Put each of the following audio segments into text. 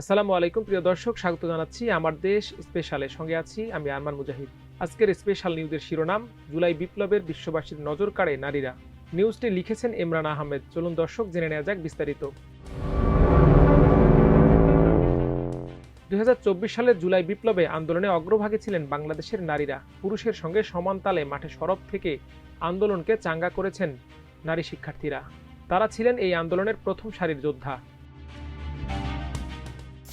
আসসালামু আলাইকুম, প্রিয় দর্শক, স্বাগত জানাচ্ছি আমার দেশ স্পেশালে সঙ্গে আছি আমি আরমান মুজাহিদ। আজকের স্পেশাল নিউজের শিরোনাম, জুলাই বিপ্লবের বিশ্ববাসীর নজর কাড়ে নারীরা। নিউজটি লিখেছেন ইমরান আহমেদ। চলুন দর্শক, জেনে নেওয়া যাক বিস্তারিত। দুই সালের জুলাই বিপ্লবে আন্দোলনে অগ্রভাগে ছিলেন বাংলাদেশের নারীরা। পুরুষের সঙ্গে সমান তালে মাঠে সরব থেকে আন্দোলনকে চাঙ্গা করেছেন নারী শিক্ষার্থীরা। তারা ছিলেন এই আন্দোলনের প্রথম সারির যোদ্ধা।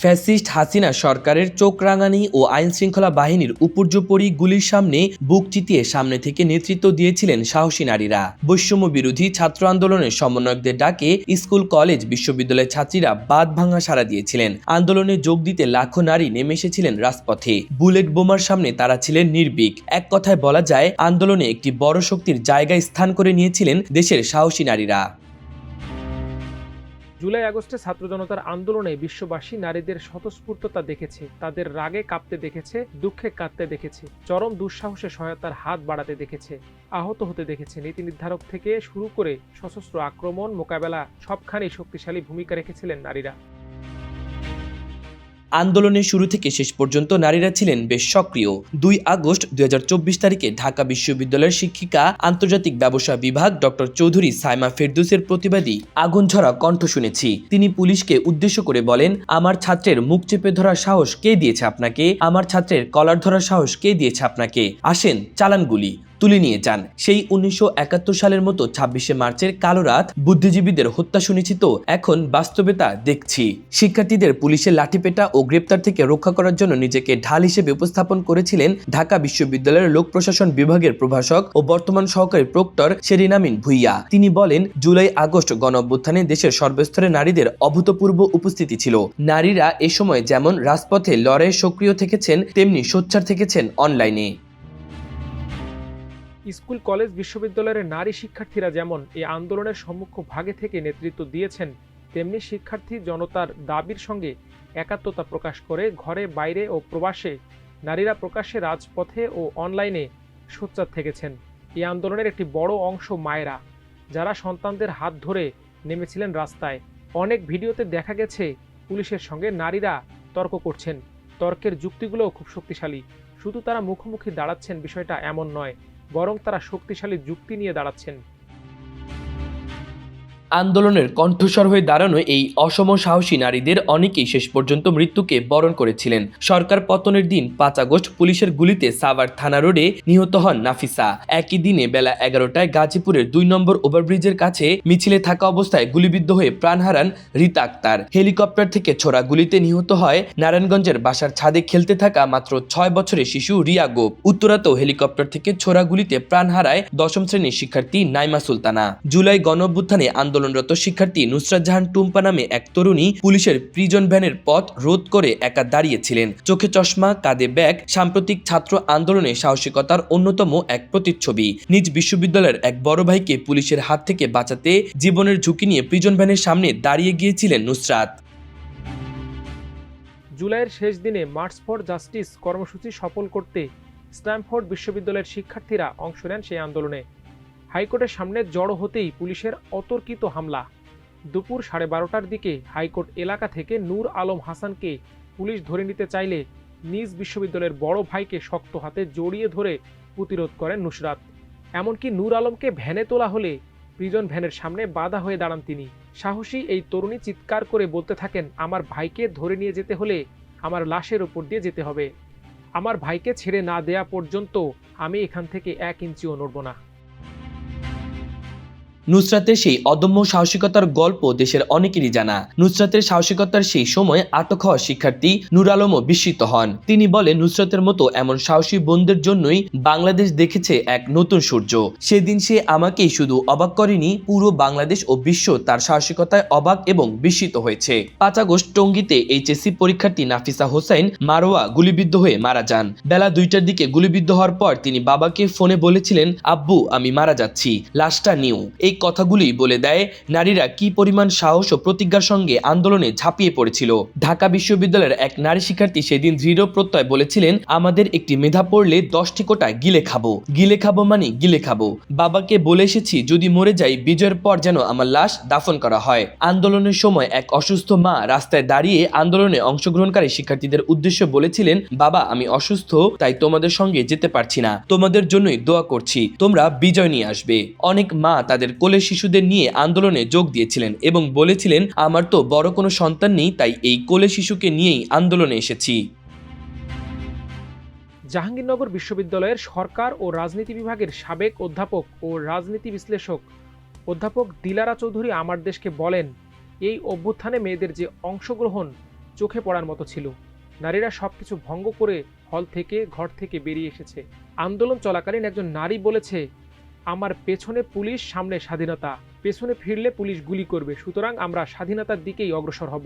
ফ্যাসিস্ট হাসিনা সরকারের চোখ রাঙানি ও আইন শৃঙ্খলা বাহিনীর উপর্যুপরি গুলির সামনে বুক চিতিয়ে সামনে থেকে নেতৃত্ব দিয়েছিলেন সাহসী নারীরা। বৈষম্য বিরোধী ছাত্র আন্দোলনের সমন্বয়কদের ডাকে স্কুল, কলেজ, বিশ্ববিদ্যালয়ের ছাত্রীরা বাদ ভাঙা সাড়া দিয়েছিলেন। আন্দোলনে যোগ দিতে লাখো নারী নেমে এসেছিলেন রাজপথে। বুলেট বোমার সামনে তারা ছিলেন নির্ভীক। এক কথায় বলা যায়, আন্দোলনে একটি বড় শক্তির জায়গায় স্থান করে নিয়েছিলেন দেশের সাহসী নারীরা। জুলাই আগস্টে ছাত্র জনতার আন্দোলনে বিশ্ববাসী নারীদের স্বতঃস্ফূর্ততা দেখেছে, তাদের রাগে কাঁপতে দেখেছে, দুঃখে কাঁদতে দেখেছে, চরম দুঃসাহসে সহায়তার হাত বাড়াতে দেখেছে, আহত হতে দেখেছে। নীতি নির্ধারক থেকে শুরু করে সশস্ত্র আক্রমণ মোকাবেলা সবখানেই শক্তিশালী ভূমিকা রেখেছিলেন নারীরা। আন্দোলনের শুরু থেকে শেষ পর্যন্ত নারীরা ছিলেন বেশ সক্রিয়। দুই আগস্ট দুই হাজার চব্বিশ তারিখে ঢাকা বিশ্ববিদ্যালয়ের শিক্ষিকা আন্তর্জাতিক ব্যবসা বিভাগ ডক্টর চৌধুরী সাইমা ফেরদুসের প্রতিবাদী আগুন ঝরা কণ্ঠ শুনেছি। তিনি পুলিশকে উদ্দেশ্য করে বলেন, আমার ছাত্রের মুখ চেপে ধরার সাহস কে দিয়েছে আপনাকে? আমার ছাত্রের কলার ধরার সাহস কে দিয়েছে আপনাকে? আসেন, চালান গুলি। তুলে নিয়ে যান। সেই উনিশশো একাত্তর সালের মতো ছাব্বিশে মার্চের কালো রাত বুদ্ধিজীবীদের হত্যা শুনেছি তো, এখন বাস্তবে তা দেখছি। শিক্ষার্থীদের পুলিশের লাঠিপেটা ও গ্রেপ্তার থেকে রক্ষা করার জন্য নিজেকে ঢাল হিসেবে উপস্থাপন করেছিলেন ঢাকা বিশ্ববিদ্যালয়ের লোক প্রশাসন বিভাগের প্রভাষক ও বর্তমান সহকারী প্রক্টর শেরিনামিন ভুইয়া। তিনি বলেন, জুলাই আগস্ট গণ অভ্যুত্থানে দেশের সর্বস্তরে নারীদের অভূতপূর্ব উপস্থিতি ছিল। নারীরা এ সময় যেমন রাজপথে লড়াইয়ে সক্রিয় থেকেছেন, তেমনি সোচ্চার থেকেছেন অনলাইনে। স্কুল, কলেজ, বিশ্ববিদ্যালয়ের নারী শিক্ষার্থীরা যেমন এই আন্দোলনের সম্মুখ ভাগে থেকে নেতৃত্ব দিয়েছেন, তেমনি শিক্ষার্থী জনতার দাবির সঙ্গে একাত্মতা প্রকাশ করে ঘরে বাইরে ও প্রবাসে নারীরা প্রকাশ্যে রাজপথে ও অনলাইনে সোচ্চার থেকেছেন। এই আন্দোলনের একটি বড় অংশ মায়েরা, যারা সন্তানদের হাত ধরে নেমেছিলেন রাস্তায়। অনেক ভিডিওতে দেখা গেছে পুলিশের সঙ্গে নারীরা তর্ক করছেন। তর্কের যুক্তিগুলোও খুব শক্তিশালী। শুধু তারা মুখোমুখি দাঁড়াচ্ছেন বিষয়টা এমন নয়। বরং তারা শক্তিশালী যুক্তি নিয়ে দাঁড়াচ্ছেন। আন্দোলনের কণ্ঠস্বর হয়ে দাঁড়ানো এই অসম সাহসী নারীদের অনেকেই শেষ পর্যন্ত মৃত্যুকে বরণ করেছিলেন। সরকার পতনের দিন পাঁচ আগস্ট পুলিশের গুলিতে সাভার থানা রোডে নিহত হন নাফিসা। একই দিনে বেলা এগারোটায় গাজীপুরের দুই নম্বর ওভারব্রিজের কাছে মিছিলে থাকা অবস্থায় গুলিবিদ্ধ হয়ে প্রাণ হারান রীতা আক্তার। হেলিকপ্টার থেকে ছোড়া গুলিতে নিহত হয় নারায়ণগঞ্জের বাসার ছাদে খেলতে থাকা মাত্র ছয় বছরের শিশু রিয়া গোপ। উত্তরাতেও হেলিকপ্টার থেকে ছোড়া গুলিতে প্রাণ হারায় দশম শ্রেণির শিক্ষার্থী নাইমা সুলতানা। জুলাই গণ অভ্যুত্থানে আন্দোলনরত শিক্ষার্থী নুসরাত জাহান টুম্পা নামে এক তরুণী পুলিশের প্রিজন ভ্যানের পথ রোধ করে একা দাঁড়িয়েছিলেন। চোখে চশমা, কাঁধে ব্যাগ, সাম্প্রতিক ছাত্র আন্দোলনে সাহসিকতার অন্যতম এক প্রতিচ্ছবি। নিজ বিশ্ববিদ্যালয়ের এক বড় ভাইকে পুলিশের হাত থেকে বাঁচাতে জীবনের ঝুঁকি নিয়ে প্রিজন ভ্যানের সামনে দাঁড়িয়ে গিয়েছিলেন নুসরাত। জুলাইয়ের শেষ দিনে মার্চ ফর জাস্টিস কর্মসূচি সফল করতে স্ট্যামফোর্ড বিশ্ববিদ্যালয়ের শিক্ষার্থীরা অংশ নেন সেই আন্দোলনে। হাইকোর্টের সামনে জড়ো হতেই পুলিশের অতর্কিত হামলা। দুপুর সাড়ে বারোটার দিকে হাইকোর্ট এলাকা থেকে নূর আলম হাসানকে পুলিশ ধরে নিতে চাইলে নিজ বিশ্ববিদ্যালয়ের বড় ভাইকে শক্ত হাতে জড়িয়ে ধরে প্রতিরোধ করেন নুসরাত। এমনকি নূর আলমকে ভ্যানে তোলা হলে প্রিজন ভ্যানের সামনে বাধা হয়ে দাঁড়ান তিনি। সাহসী এই তরুণী চিৎকার করে বলতে থাকেন, আমার ভাইকে ধরে নিয়ে যেতে হলে আমার লাশের উপর দিয়ে যেতে হবে। আমার ভাইকে ছেড়ে না দেয়া পর্যন্ত আমি এখান থেকে এক ইঞ্চিও নড়ব না। নুসরাতের সেই অদম্য সাহসিকতার গল্প দেশের অনেকেরই জানা। নুসরাতের সাহসিকতার সেই সময় আটক হওয়া শিক্ষার্থী নুর আলমও বিস্মিত হন। তিনি বলেন, নুসরাতের মতো এমন সাহসী বোনদের জন্যই বাংলাদেশ দেখেছে এক নতুন সূর্য। সেদিন সে আমাকেই শুধু অবাক করেনি, পুরো বাংলাদেশ ও বিশ্ব তার সাহসিকতায় অবাক এবং বিস্মিত হয়েছে। পাঁচ আগস্ট টঙ্গীতে এইচএসসি পরীক্ষার্থী নাফিসা হোসাইন মারোয়া গুলিবিদ্ধ হয়ে মারা যান। বেলা দুইটার দিকে গুলিবিদ্ধ হওয়ার পর তিনি বাবাকে ফোনে বলেছিলেন, আব্বু, আমি মারা যাচ্ছি। লাশটা নিউ এই কথাগুলি বলে দেয়, নারীরা কি পরিমাণ সাহস ও প্রতিজ্ঞার সঙ্গে আন্দোলনে ঝাঁপিয়ে পড়েছিল। ঢাকা বিশ্ববিদ্যালয়ের এক নারী শিক্ষার্থী সেদিন দৃঢ় প্রত্যয় বলেছিলেন, আমাদের একটি মেধা পড়লে দশটি কোটা গিলে খাব। গিলে খাব মানে গিলে খাব। বাবাকে বলে এসেছি, যদি মরে যাই, বিজয়ের পর যেন আমার লাশ দাফন করা হয়। আন্দোলনের সময় এক অসুস্থ মা রাস্তায় দাঁড়িয়ে আন্দোলনে অংশগ্রহণকারী শিক্ষার্থীদের উদ্দেশ্য বলেছিলেন, বাবা, আমি অসুস্থ, তাই তোমাদের সঙ্গে যেতে পারছি না। তোমাদের জন্যই দোয়া করছি। তোমরা বিজয় নিয়ে আসবে। অনেক মা তাদের কোলে শিশুদের নিয়ে আন্দোলনে যোগ দিয়েছিলেন এবং বলেছিলেন, আমার তো বড় কোনো সন্তান নেই, তাই এই কোলে শিশুকে নিয়েই আন্দোলনে এসেছি। জাহাঙ্গীরনগর বিশ্ববিদ্যালয়ের সরকার ও রাজনীতি বিভাগের সাবেক অধ্যাপক ও রাজনীতি বিশ্লেষক অধ্যাপক দিলারা চৌধুরী আমার দেশকে বলেন, এই অভ্যুত্থানে মেয়েদের যে অংশগ্রহণ চোখে পড়ার মতো ছিল, নারীরা সবকিছু ভঙ্গ করে হল থেকে, ঘর থেকে বেরিয়ে এসেছে। আন্দোলন চলাকালীন একজন নারী বলেছে আমার পেছনে পুলিশ, সামনে স্বাধীনতা। পেছনে ফিরলে পুলিশ গুলি করবে, সুতরাং আমরা স্বাধীনতার দিকেই অগ্রসর হব।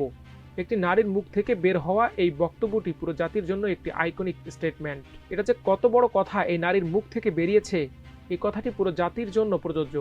একটি নারীর মুখ থেকে বের হওয়া এই বক্তব্যটি পুরো জাতির জন্য একটি আইকনিক স্টেটমেন্ট এটা যে কত বড় কথা এই নারীর মুখ থেকে বেরিয়েছে, এই কথাটি পুরো জাতির জন্য প্রযোজ্য।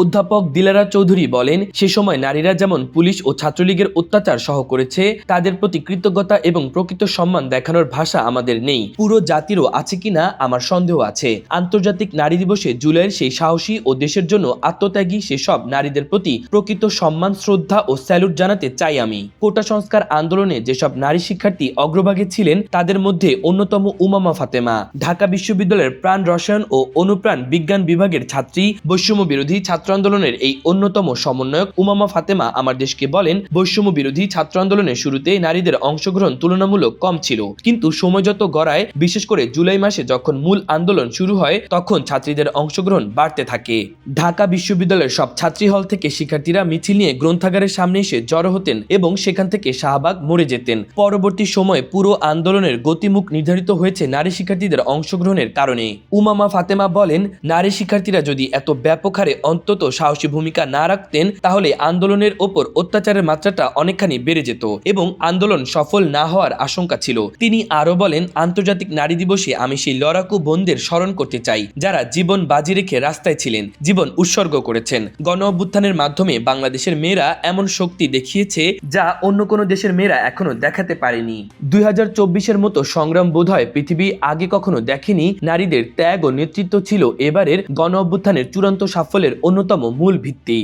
অধ্যাপক দিলারা চৌধুরী বলেন, সে সময় নারীরা যেমন পুলিশ ও ছাত্রলীগের অত্যাচার সহ করেছে, তাদের প্রতি কৃতজ্ঞতা এবং প্রকৃত সম্মান দেখানোর ভাষা আমাদের নেই। পুরো জাতিরও আছে কিনা আমার সন্দেহ আছে। আন্তর্জাতিক নারী দিবসে জুলাইয়ের সেই সাহসী ও দেশের জন্য আত্মত্যাগী সেসব নারীদের প্রতি প্রকৃত সম্মান, শ্রদ্ধা ও স্যালুট জানাতে চাই আমি। কোটা সংস্কার আন্দোলনে যেসব নারী শিক্ষার্থী অগ্রভাগে ছিলেন, তাদের মধ্যে অন্যতম উমামা ফাতেমা। ঢাকা বিশ্ববিদ্যালয়ের প্রাণ রসায়ন ও অনুপ্রাণ বিজ্ঞান বিভাগের ছাত্রী, বৈষম্য বিরোধী ছাত্র আন্দোলনের এই অন্যতম সমন্বয়ক উমামা ফাতেমা আমার দেশকে বলেন, বৈষম্য বিরোধী ছাত্র আন্দোলনের শুরুতে নারীদের অংশগ্রহণ তুলনামূলক কম ছিল। কিন্তু সময় যত গড়ায়, বিশেষ করে জুলাই মাসে যখন মূল আন্দোলন শুরু হয়, তখন ছাত্রীদের অংশগ্রহণ বাড়তে থাকে। ঢাকা বিশ্ববিদ্যালয়ের সব ছাত্রী হল থেকে শিক্ষার্থীরা মিছিল নিয়ে গ্রন্থাগারের সামনে এসে জড়ো হতেন এবং সেখান থেকে শাহবাগ মরে যেতেন। পরবর্তী সময়ে পুরো আন্দোলনের গতিমুখ নির্ধারিত হয়েছে নারী শিক্ষার্থীদের অংশগ্রহণের কারণে। উমামা ফাতেমা বলেন, নারী শিক্ষার্থীরা যদি এত ব্যাপক হারে অন্তত সাহসী ভূমিকা না রাখতেন, তাহলে আন্দোলনের ওপর অত্যাচারের মাত্রাটা অনেকখানি বেড়ে যেত এবং আন্দোলন সফল না হওয়ার আশঙ্কা ছিল। তিনি আরও বলেন, আন্তর্জাতিক নারী দিবসে আমি সেই লড়াকু বোনদের স্মরণ করতে চাই, যারা জীবন বাজি রেখে রাস্তায় ছিলেন, জীবন উৎসর্গ করেছেন। গণ অভ্যুত্থানের মাধ্যমে বাংলাদেশের মেয়েরা এমন শক্তি দেখিয়েছে যা অন্য কোনো দেশের মেয়েরা এখনও দেখাতে পারেনি। দুই হাজার চব্বিশের মতো সংগ্রাম বোধ হয় পৃথিবী আগে কখনো দেখেনি, নারীদের ত্যাগ ও নেতৃত্ব ছিল এবারের গণ অভ্যুত্থানের চূড়ান্ত সাফল্যের অন্যতম মূল ভিত্তি।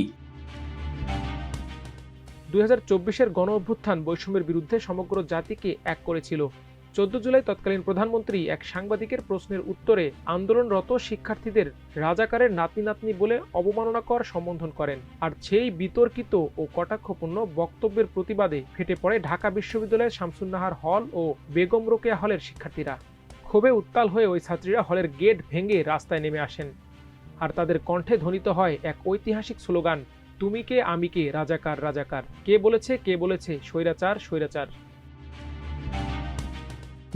দুই হাজার চব্বিশের গণ অভ্যুত্থান বৈষম্যের বিরুদ্ধে সমগ্র জাতিকে এক করেছিল। চোদ্দ জুলাই তৎকালীন প্রধানমন্ত্রী এক সাংবাদিকের প্রশ্নের উত্তরে আন্দোলনরত শিক্ষার্থীদের রাজাকারের নাতনি নাতনি বলে অবমাননাকর সম্বোধন করেন। আর সেই বিতর্কিত ও কটাক্ষপূর্ণ বক্তব্যের প্রতিবাদে ফেটে পড়ে ঢাকা বিশ্ববিদ্যালয়ের শামসুন্নাহার হল ও বেগম রোকেয়া হলের শিক্ষার্থীরা। ক্ষোভে উত্তাল হয়ে ওই ছাত্রীরা হলের গেট ভেঙে রাস্তায় নেমে আসেন। আর তাদের কণ্ঠে ধ্বনিত হয় এক ঐতিহাসিক স্লোগান, তুমি কে, আমি কে, রাজাকার রাজাকার। কে বলেছে কে বলেছে, স্বৈরাচার স্বৈরাচার।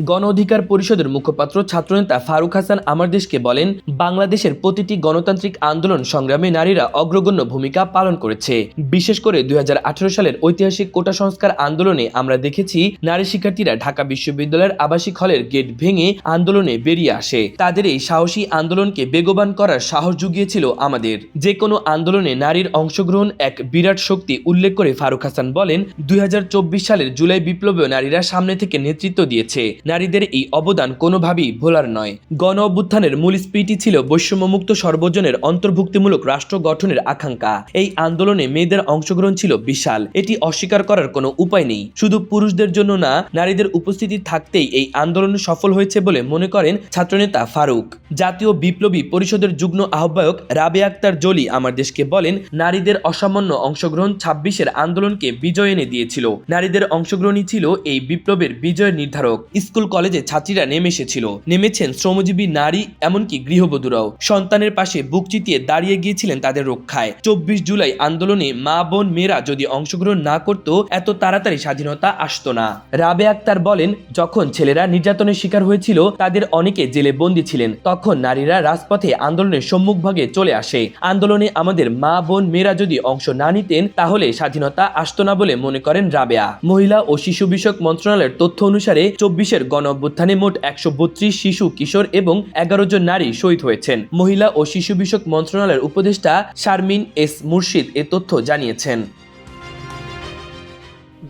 গণ অধিকার পরিষদের মুখপাত্র ছাত্রনেতা ফারুক হাসান আমার দেশকে বলেন, বাংলাদেশের প্রতিটি গণতান্ত্রিক আন্দোলন সংগ্রামে নারীরা অগ্রগণ্য ভূমিকা পালন করেছে। বিশেষ করে দুই হাজার আঠেরো সালের ঐতিহাসিক কোটা সংস্কার আন্দোলনে আমরা দেখেছি, নারী শিক্ষার্থীরা ঢাকা বিশ্ববিদ্যালয়ের আবাসিক হলের গেট ভেঙে আন্দোলনে বেরিয়ে আসে। তাদের এই সাহসী আন্দোলনকে বেগবান করার সাহস জুগিয়েছিল আমাদের। যে কোনো আন্দোলনে নারীর অংশগ্রহণ এক বিরাট শক্তি উল্লেখ করে ফারুক হাসান বলেন, দুই হাজার চব্বিশ সালের জুলাই বিপ্লবেও নারীরা সামনে থেকে নেতৃত্ব দিয়েছে। নারীদের এই অবদান কোনোভাবেই ভোলার নয়। গণ অভ্যুত্থানের মূল স্পিরিটই ছিল বৈষম্যমুক্ত সর্বজনের অন্তর্ভুক্তিমূলক রাষ্ট্র গঠনের আকাঙ্ক্ষা। এই আন্দোলনে মেয়েদের অংশগ্রহণ ছিল বিশাল। এটি অস্বীকার করার কোনো উপায় নেই। শুধু পুরুষদের জন্য না, নারীদের উপস্থিতি থাকতেই এই আন্দোলন সফল হয়েছে বলে মনে করেন ছাত্রনেতা ফারুক। জাতীয় বিপ্লবী পরিষদের যুগ্ম আহ্বায়ক রাবে আক্তার জলি আমার দেশকে বলেন, নারীদের অসামান্য অংশগ্রহণ ছাব্বিশের আন্দোলনকে বিজয় এনে দিয়েছিল। নারীদের অংশগ্রহণই ছিল এই বিপ্লবের বিজয়ের নির্ধারক। স্কুল কলেজে ছাত্রীরা নেমে এসেছিল। নেমেছেন শ্রমজীবী নারী, এমনকি গৃহবধূরাও। সন্তানের পাশে বুক চিতিয়ে দাঁড়িয়ে গিয়েছিলেন তাদের রক্ষায়। চব্বিশ জুলাই আন্দোলনে মা, বোন, মেয়েরা যদি অংশগ্রহণ না করত, এত তাড়াতাড়ি স্বাধীনতা আসতো না। রাবে আক্তার বলেন, যখন ছেলেরা নির্যাতনের শিকার হয়েছিল, তাদের অনেকে জেলে বন্দী ছিলেন। তখন নারীরা রাজপথে আন্দোলনের সম্মুখভাগে চলে আসে। আন্দোলনে আমাদের মা, বোন, মেয়েরা যদি অংশ না নিতেন, তাহলে স্বাধীনতা আসতো না বলে মনে করেন রাবেয়া। মহিলা ও শিশু বিষয়ক মন্ত্রণালয়ের তথ্য অনুসারে চব্বিশের পুলিশের গণ অভ্যুত্থানে মোট একশো বত্রিশ শিশু, কিশোর এবং এগারো জন নারী শহীদ হয়েছেন। মহিলা ও শিশু বিষয়ক মন্ত্রণালয়ের উপদেষ্টা শারমিন এস মুর্শিদ এ তথ্য জানিয়েছেন।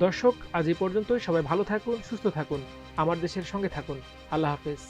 দর্শক, আজ এই পর্যন্তই। সবাই ভালো থাকুন, সুস্থ থাকুন। আমার দেশের সঙ্গে থাকুন। আল্লাহ হাফেজ।